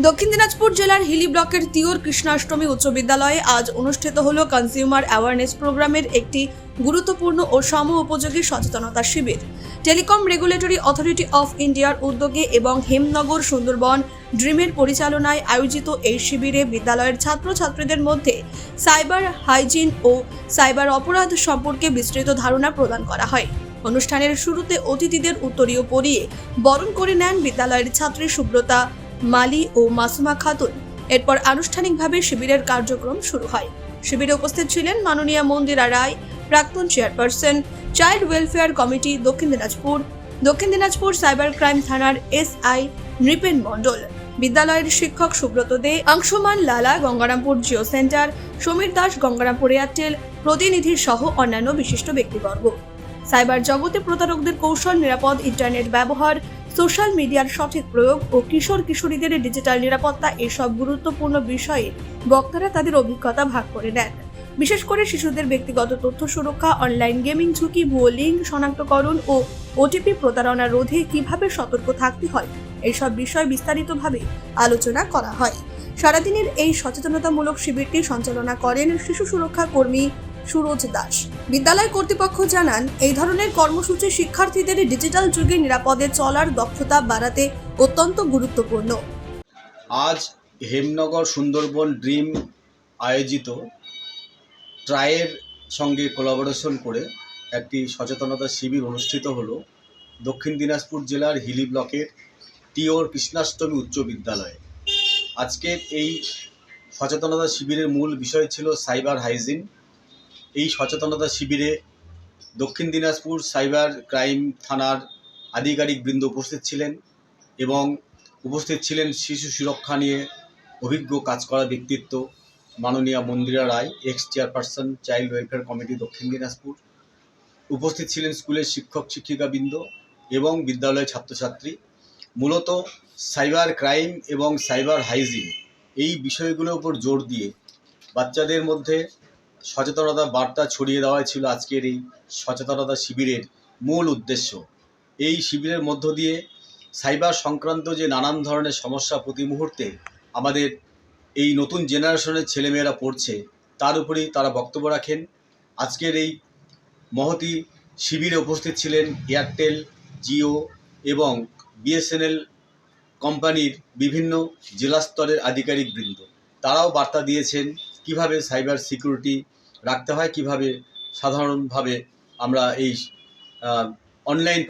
দক্ষিণ দিনাজপুর জেলার হিলি ব্লকের তিওর কৃষ্ণাষ্টমী উচ্চ বিদ্যালয়ে আজ অনুষ্ঠিত হল কনজিউমার অ্যাওয়ারনেস প্রোগ্রামের একটি গুরুত্বপূর্ণ ও সম উপযোগী সচেতনতা শিবির। টেলিকম রেগুলেটরি অথরিটি অফ ইন্ডিয়ার উদ্যোগে এবং হেমনগর, সুন্দরবন ড্রিমের পরিচালনায় আয়োজিত এই শিবিরে বিদ্যালয়ের ছাত্রছাত্রীদের মধ্যে সাইবার হাইজিন ও সাইবার অপরাধ সম্পর্কে বিস্তৃত ধারণা প্রদান করা হয়। অনুষ্ঠানের শুরুতে অতিথিদের উত্তরীয় পরিয়ে বরণ করে নেন বিদ্যালয়ের ছাত্রী সুব্রতা মালি ও মাসুমা খাতুন। এরপর আনুষ্ঠানিকভাবে শিবিরের কার্যক্রম শুরু হয়। শিবিরে উপস্থিত ছিলেন মাননীয়া মন্দিরা রায়, প্রাক্তন chairperson, child welfare committee Dakshin Dinajpur Dakshin Dinajpur cyber crime থানার এসআই নৃপেন মণ্ডল, বিদ্যালয়ের শিক্ষক সুব্রত দে, অংশমান লালা গঙ্গারামপুর জিও সেন্টার, সমীর দাস গঙ্গারামপুর এয়ারটেল, প্রতিনিধি সহ অন্যান্য বিশিষ্ট ব্যক্তিবর্গ। সাইবার জগতে প্রতারকদের কৌশল, নিরাপদ ইন্টারনেট ব্যবহার সোশ্যাল মিডিয়ার সঠিক প্রয়োগ ও কিশোর কিশোরীদের ডিজিটাল নিরাপত্তা এসব গুরুত্বপূর্ণ বিষয়ে বক্তারা তাদের অভিজ্ঞতা ভাগ করে নেন। বিশেষ করে শিশুদের ব্যক্তিগত তথ্য সুরক্ষা, অনলাইন গেমিং ঝুঁকি, ভুয়ো লিঙ্ক শনাক্তকরণ ও ওটিপি প্রতারণা রোধে কীভাবে সতর্ক থাকতে হয় এইসব বিষয় বিস্তারিতভাবে আলোচনা করা হয়। সারাদিনের এই সচেতনতামূলক শিবিরটি সঞ্চালনা করেন শিশু সুরক্ষা কর্মী সুরজ দাস। বিদ্যালয় কর্তৃপক্ষ জানান, এই ধরনের কর্মসূচি শিক্ষার্থীদের ডিজিটাল যুগে নিরাপদে চলার দক্ষতা বাড়াতে অত্যন্ত গুরুত্বপূর্ণ। আজ হেমনগর সুন্দরবন ড্রিম আয়োজিত ট্রায়ের সঙ্গে কোলাবোরেশন করে একটি সচেতনতা শিবির অনুষ্ঠিত হলো দক্ষিণ দিনাজপুর জেলার হিলি ব্লকের টিওর কৃষ্ণাষ্টমী উচ্চ বিদ্যালয়ে। আজকের এই সচেতনতা শিবিরের মূল বিষয় ছিল সাইবার হাইজিন। এই সচেতনতা শিবিরে দক্ষিণ দিনাজপুর সাইবার ক্রাইম থানার আধিকারিকবৃন্দ উপস্থিত ছিলেন এবং উপস্থিত ছিলেন শিশু সুরক্ষা নিয়ে অভিজ্ঞ কাজ করা ব্যক্তিত্ব মাননীয়া Mandira Roy ex chairperson child welfare committee Dakshin Dinajpur. উপস্থিত ছিলেন স্কুলের শিক্ষক, শিক্ষিকাবৃন্দ এবং বিদ্যালয়ের ছাত্রছাত্রী। মূলত সাইবার ক্রাইম এবং সাইবার হাইজিন এই বিষয়গুলোর উপর জোর দিয়ে বাচ্চাদের মধ্যে সচেতনতা বার্তা ছড়িয়ে দেওয়াই ছিল আজকের এই সচেতনতা শিবিরের মূল উদ্দেশ্য। এই শিবিরের মধ্য দিয়ে সাইবার সংক্রান্ত যে নানান ধরনের সমস্যা প্রতি মুহূর্তে আমাদের এই নতুন জেনারেশনের ছেলেমেয়েরা পড়ছে, তার উপরেই তারা বক্তব্য রাখেন। আজকের এই মহতি শিবিরে উপস্থিত ছিলেন এয়ারটেল, জিও এবং বিএসএনএল কোম্পানির বিভিন্ন জেলা স্তরের আধিকারিকবৃন্দ। তারাও বার্তা দিয়েছেন কীভাবে সাইবার সিকিউরিটি রাখতে হয় কীভাবে সাধারণভাবে আমরা এই অনলাইন